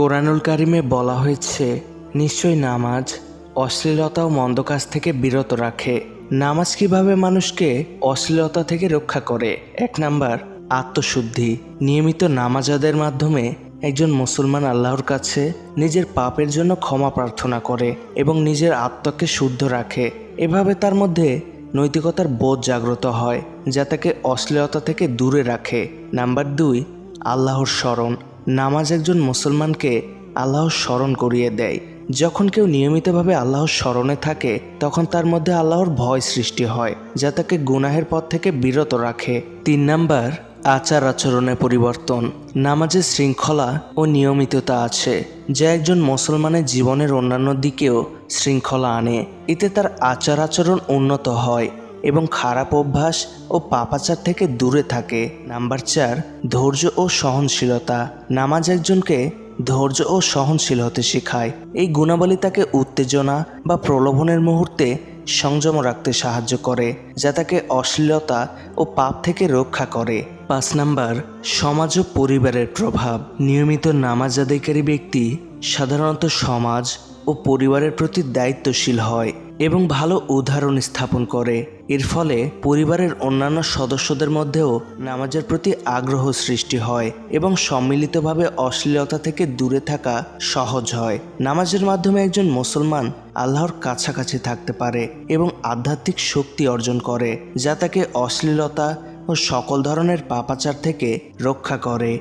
কোরআনুল কারিমে বলা হয়েছে, নিশ্চয়ই নামাজ অশ্লীলতা ও মন্দ কাজ থেকে বিরত রাখে। নামাজ কীভাবে মানুষকে অশ্লীলতা থেকে রক্ষা করে? এক নাম্বার, আত্মশুদ্ধি। নিয়মিত নামাজ আদায়ের মাধ্যমে একজন মুসলমান আল্লাহর কাছে নিজের পাপের জন্য ক্ষমা প্রার্থনা করে এবং নিজের আত্মাকে শুদ্ধ রাখে। এভাবে তার মধ্যে নৈতিকতার বোধ জাগ্রত হয়, যা তাকে অশ্লীলতা থেকে দূরে রাখে। নাম্বার দুই আল্লাহর স্মরণ। নামাজ একজন মুসলমানকে আল্লাহর স্মরণ করিয়ে দেয়। যখন কেউ নিয়মিতভাবে আল্লাহর স্মরণে থাকে, তখন তার মধ্যে আল্লাহর ভয় সৃষ্টি হয়, যা তাকে গুনাহের পথ থেকে বিরত রাখে। তিন নাম্বার, আচার আচরণে পরিবর্তন। নামাজের শৃঙ্খলা ও নিয়মিততা আছে, যা একজন মুসলমানের জীবনের অন্যান্য দিকেও শৃঙ্খলা আনে। এতে তার আচার আচরণ উন্নত হয়। এবং খারাপ অভ্যাস ও পাপাচার থেকে দূরে থাকে। নাম্বার চার, ধৈর্য ও সহনশীলতা। নামাজ একজনকে ধৈর্য ও সহনশীল হতে শেখায়। এই গুণাবলী তাকে উত্তেজনা বা প্রলোভনের মুহূর্তে সংযম রাখতে সাহায্য করে, যা তাকে অশ্লীলতা ও পাপ থেকে রক্ষা করে। পাঁচ নাম্বার, সমাজ ও পরিবারের প্রভাব। নিয়মিত নামাজ আদায়কারী ব্যক্তি সাধারণত সমাজ ও পরিবারের প্রতি দায়িত্বশীল হয়। এবং ভালো উদাহরণ স্থাপন করে। এর ফলে পরিবারের অন্যান্য সদস্যদের মধ্যেও নামাজের প্রতি আগ্রহ সৃষ্টি হয় এবং সম্মিলিতভাবে অশ্লীলতা থেকে দূরে থাকা সহজ হয়। নামাজের মাধ্যমে একজন মুসলমান আল্লাহর কাছাকাছি থাকতে পারে এবং আধ্যাত্মিক শক্তি অর্জন করে, যা তাকে অশ্লীলতা ও সকল ধরনের পাপাচার থেকে রক্ষা করে।